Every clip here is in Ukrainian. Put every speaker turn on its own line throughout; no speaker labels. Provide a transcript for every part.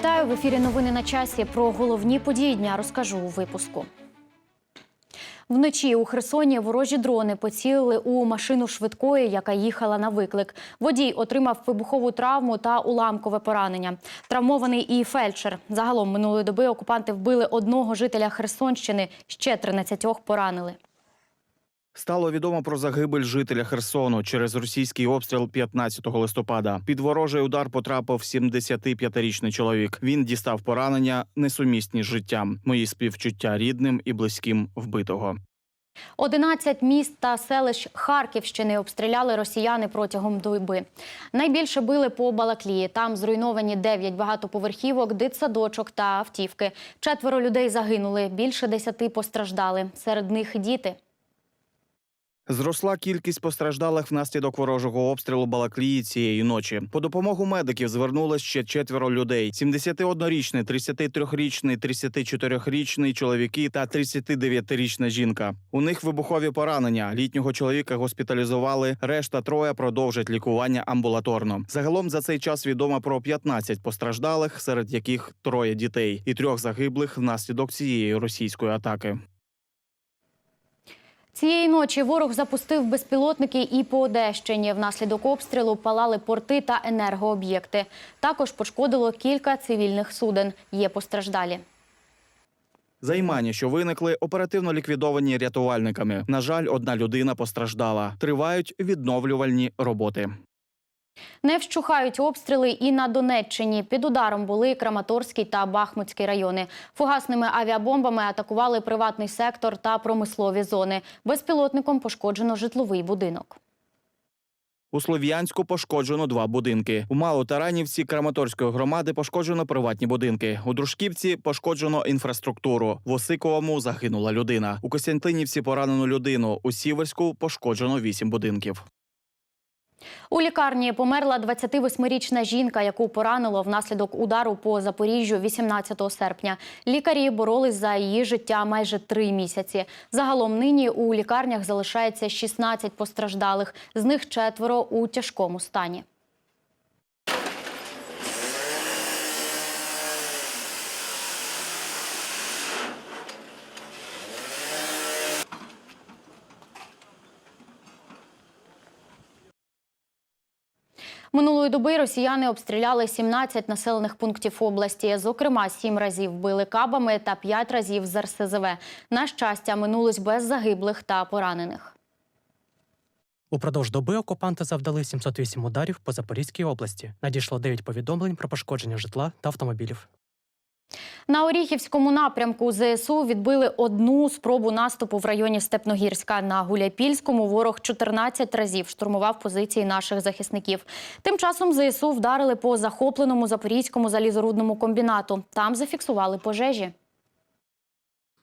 Вітаю в ефірі. Новини на часі. Про головні події дня розкажу у випуску. Вночі у Херсоні ворожі дрони поцілили у машину швидкої, яка їхала на виклик. Водій отримав вибухову травму та уламкове поранення. Травмований і фельдшер. Загалом минулої доби окупанти вбили одного жителя Херсонщини, ще 13 поранили.
Стало відомо про загибель жителя Херсону через російський обстріл 15 листопада. Під ворожий удар потрапив 75-річний чоловік. Він дістав поранення, несумісні з життям. Мої співчуття рідним і близьким вбитого.
11 міст та селищ Харківщини обстріляли росіяни протягом доби. Найбільше били по Балаклії. Там зруйновані 9 багатоповерхівок, дитсадочок та автівки. Четверо людей загинули, більше 10 постраждали. Серед них діти.
Зросла кількість постраждалих внаслідок ворожого обстрілу Балаклії цієї ночі. По допомогу медиків звернулось ще четверо людей: 71-річний, 33-річний, 34-річний чоловіки та 39-річна жінка. У них вибухові поранення. Літнього чоловіка госпіталізували. Решта троє продовжать лікування амбулаторно. Загалом за цей час відомо про 15 постраждалих, серед яких троє дітей, і трьох загиблих внаслідок цієї російської атаки.
Цієї ночі ворог запустив безпілотники і по Одещині. Внаслідок обстрілу палали порти та енергооб'єкти. Також пошкодило кілька цивільних суден. Є постраждалі.
Займання, що виникли, оперативно ліквідовані рятувальниками. На жаль, одна людина постраждала. Тривають відновлювальні роботи.
Не вщухають обстріли і на Донеччині. Під ударом були Краматорський та Бахмутський райони. Фугасними авіабомбами атакували приватний сектор та промислові зони. Безпілотником пошкоджено житловий будинок.
У Слов'янську пошкоджено два будинки. У Малотаранівці Краматорської громади пошкоджено приватні будинки. У Дружківці пошкоджено інфраструктуру. В Осиковому загинула людина. У Костянтинівці поранено людину. У Сіверську пошкоджено вісім будинків.
У лікарні померла 28-річна жінка, яку поранило внаслідок удару по Запоріжжю 18 серпня. Лікарі боролись за її життя майже три місяці. Загалом нині у лікарнях залишається 16 постраждалих, з них четверо у тяжкому стані. Минулої доби росіяни обстріляли 17 населених пунктів області. Зокрема, 7 разів били кабами та 5 разів з РСЗВ. На щастя, минулось без загиблих та поранених.
Упродовж доби окупанти завдали 708 ударів по Запорізькій області. Надійшло 9 повідомлень про пошкодження житла та автомобілів.
На Оріхівському напрямку ЗСУ відбили одну спробу наступу в районі Степногірська. На Гуляйпільському ворог 14 разів штурмував позиції наших захисників. Тим часом ЗСУ вдарили по захопленому запорізькому залізорудному комбінату. Там зафіксували пожежі.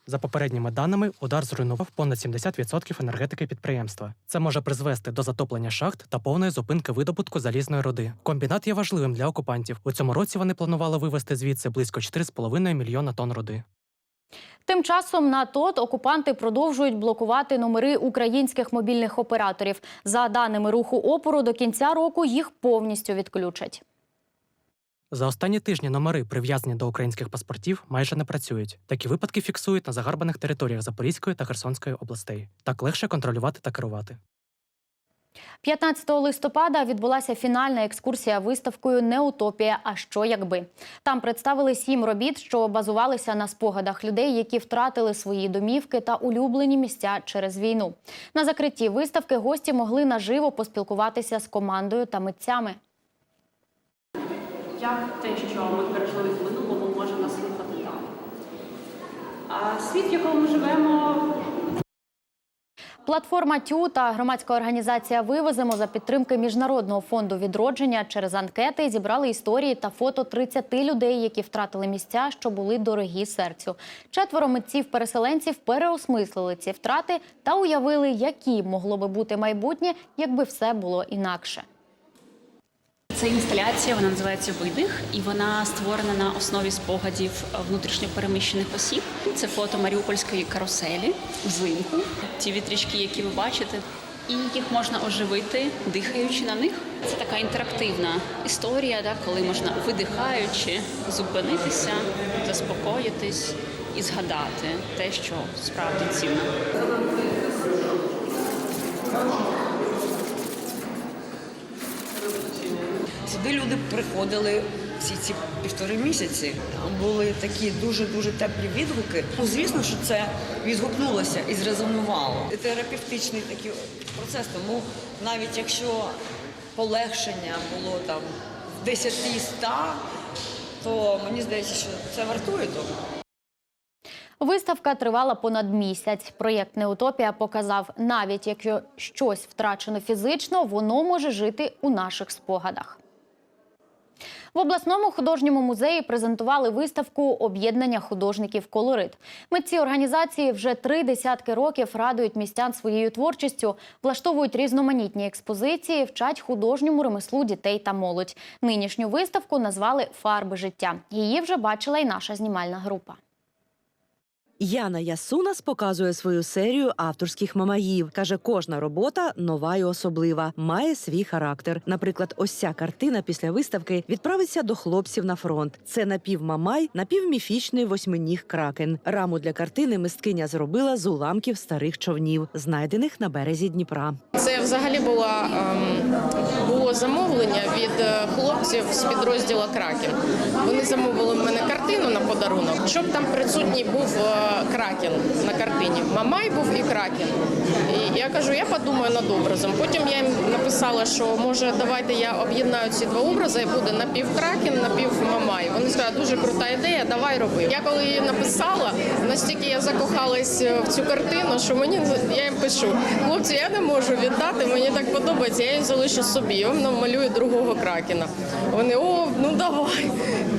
За попередніми даними, удар зруйнував понад 70% енергетики підприємства. Це може призвести до затоплення шахт та повної зупинки видобутку залізної руди. Комбінат є важливим для окупантів. У цьому році вони планували вивезти звідси близько 4,5 мільйона тонн руди.
Тим часом на ТОТ окупанти продовжують блокувати номери українських мобільних операторів. За даними руху опору, до кінця року їх повністю відключать.
За останні тижні номери, прив'язані до українських паспортів, майже не працюють. Такі випадки фіксують на загарбаних територіях Запорізької та Херсонської областей. Так легше контролювати та керувати.
15 листопада відбулася фінальна екскурсія виставкою Неутопія. А що якби там представили сім робіт, що базувалися на спогадах людей, які втратили свої домівки та улюблені місця через війну. На закритті виставки гості могли наживо поспілкуватися з командою та митцями.
Як те, що ми пережили в минулому, може нас рухати там. А світ, в якому ми живемо,
Платформа ТЮ та громадська організація Вивеземо за підтримки Міжнародного фонду відродження через анкети зібрали історії та фото 30 людей, які втратили місця, що були дорогі серцю. Четверо митців-переселенців переосмислили ці втрати та уявили, яким могло би бути майбутнє, якби все було інакше.
Це інсталяція, вона називається Видих, і вона створена на основі спогадів внутрішньопереміщених осіб. Це фото Маріупольської каруселі взимку. Ті вітрячки, які ви бачите, і їх можна оживити, дихаючи на них. Це така інтерактивна історія, да, коли можна видихаючи зупинитися, заспокоїтись і згадати те, що справді цінно.
Сюди люди приходили всі ці півтори місяці. Були такі дуже дуже теплі відгуки. Ну, звісно, що це відгукнулося і зрезонувало. Терапевтичний такий процес. Тому навіть якщо полегшення було там в 10 100, то мені здається, що це вартує того.
Виставка тривала понад місяць. Проєкт Неутопія показав, навіть якщо щось втрачено фізично, воно може жити у наших спогадах. В обласному художньому музеї презентували виставку об'єднання художників Колорит. Митці організації вже три десятки років радують містян своєю творчістю, влаштовують різноманітні експозиції, вчать художньому ремеслу дітей та молодь. Нинішню виставку назвали Фарби життя. Її вже бачила й наша знімальна група.
Яна Ясунас показує свою серію авторських мамаїв. Каже, кожна робота нова і особлива, має свій характер. Наприклад, ось ця картина після виставки відправиться до хлопців на фронт. Це напівмамай, напівміфічний восьминіг кракен. Раму для картини мисткиня зробила з уламків старих човнів, знайдених на березі Дніпра.
Це взагалі була ем, замовлення від е, хлопців з підрозділу Кракен. Вони замовили в мене картину на подарунок, щоб там присутній був е, кракен на картині. Мамай був і кракен. І я кажу, я подумаю над образом. Потім я їм написала, що може давайте я об'єднаю ці два образи, і буде напівкракен, напівмамай. Дуже крута ідея, давай роби. Я коли її написала, настільки я закохалась е, в цю картину, що мені я їм пишу, хлопці, я не можу віддати, мені так подобається, я її залишу собі. Я вам намалюю другого кракена. Вони о, ну давай.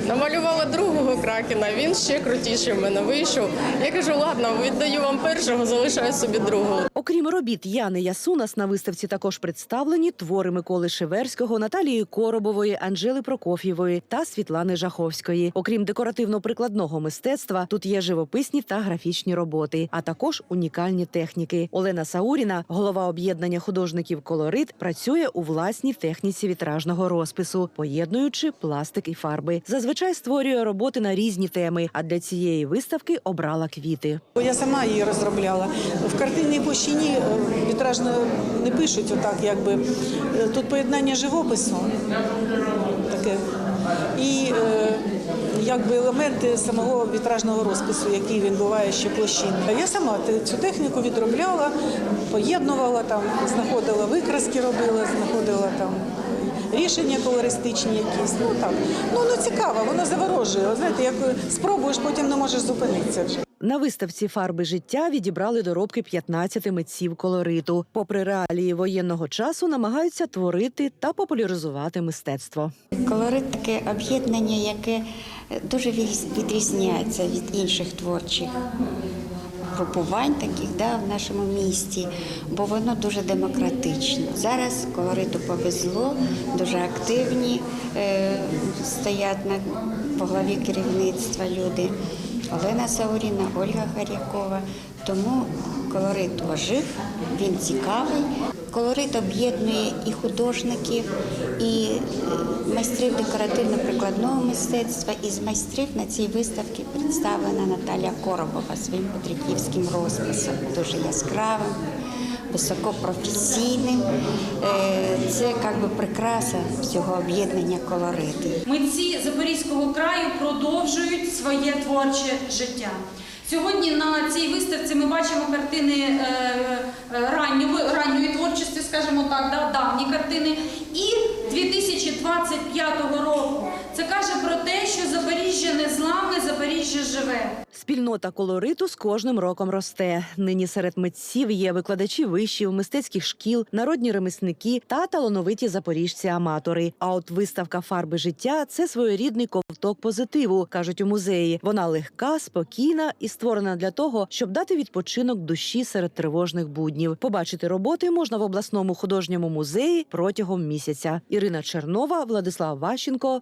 Намалювала другого кракена. Він ще крутіший в мене вийшов. Я кажу, ладно, віддаю вам першого, залишаю собі другого.
Окрім робіт Яни Ясунас, на виставці також представлені твори Миколи Шеверського, Наталії Коробової, Анжели Прокоф'євої та Світлани Жаховської. Окрім декоративно-прикладного мистецтва, тут є живописні та графічні роботи, а також унікальні техніки. Олена Сауріна, голова об'єднання художників Колорит, працює у власній техніці вітражного розпису, поєднуючи пластик і фарби. Зазвичай створює роботи на різні теми. А для цієї виставки обрала квіти.
Я сама її розробляла. В картинній площині е, вітражно не пишуть отак, якби Е, тут поєднання живопису таке і е, якби елементи самого вітражного розпису, який він буває ще площини. Я сама цю техніку відробляла, поєднувала там, знаходила викраски, робила, знаходила там. Рішення колористичні якісь, ну так. Ну, ну цікаво, воно заворожує. От Знаєте, як спробуєш, потім не можеш зупинитися вже.
На виставці фарби життя відібрали доробки 15 митців колориту. Попри реалії воєнного часу, намагаються творити та популяризувати мистецтво.
Колорит таке об'єднання, яке дуже відрізняється від інших творчих групувань, таких да, в нашому місті, бо воно дуже демократичне. Зараз колориту повезло, дуже активні е, стоять на по главі керівництва люди. Олена Сауріна, Ольга Харякова. Тому колорит ожив, він цікавий. Колорит об'єднує і художників, і е, майстрів декоративно-прикладного мистецтва. Із майстрів на цій виставці представлена Наталя Коробова своїм подряківським розписом, дуже яскравим, високопрофесійним. Е, Це як би прикраса всього об'єднання колориту.
Митці Запорізького краю продовжують своє творче життя. Сьогодні на цій виставці ми бачимо картини е, е, ранньої, ранньої творчості, скажімо так, да, давні картини, і 2025 року. Це каже про те, що Запоріжжя не зламне, Запоріжжя живе.
Спільнота колориту з кожним роком росте. Нині серед митців є викладачі вишів, мистецьких шкіл, народні ремісники та талановиті запоріжці-аматори. А от виставка фарби життя це своєрідний ковток позитиву, кажуть у музеї. Вона легка, спокійна і створена для того, щоб дати відпочинок душі серед тривожних буднів. Побачити роботи можна в обласному художньому музеї протягом місяця. Ірина Чернова, Владислав Ващенко,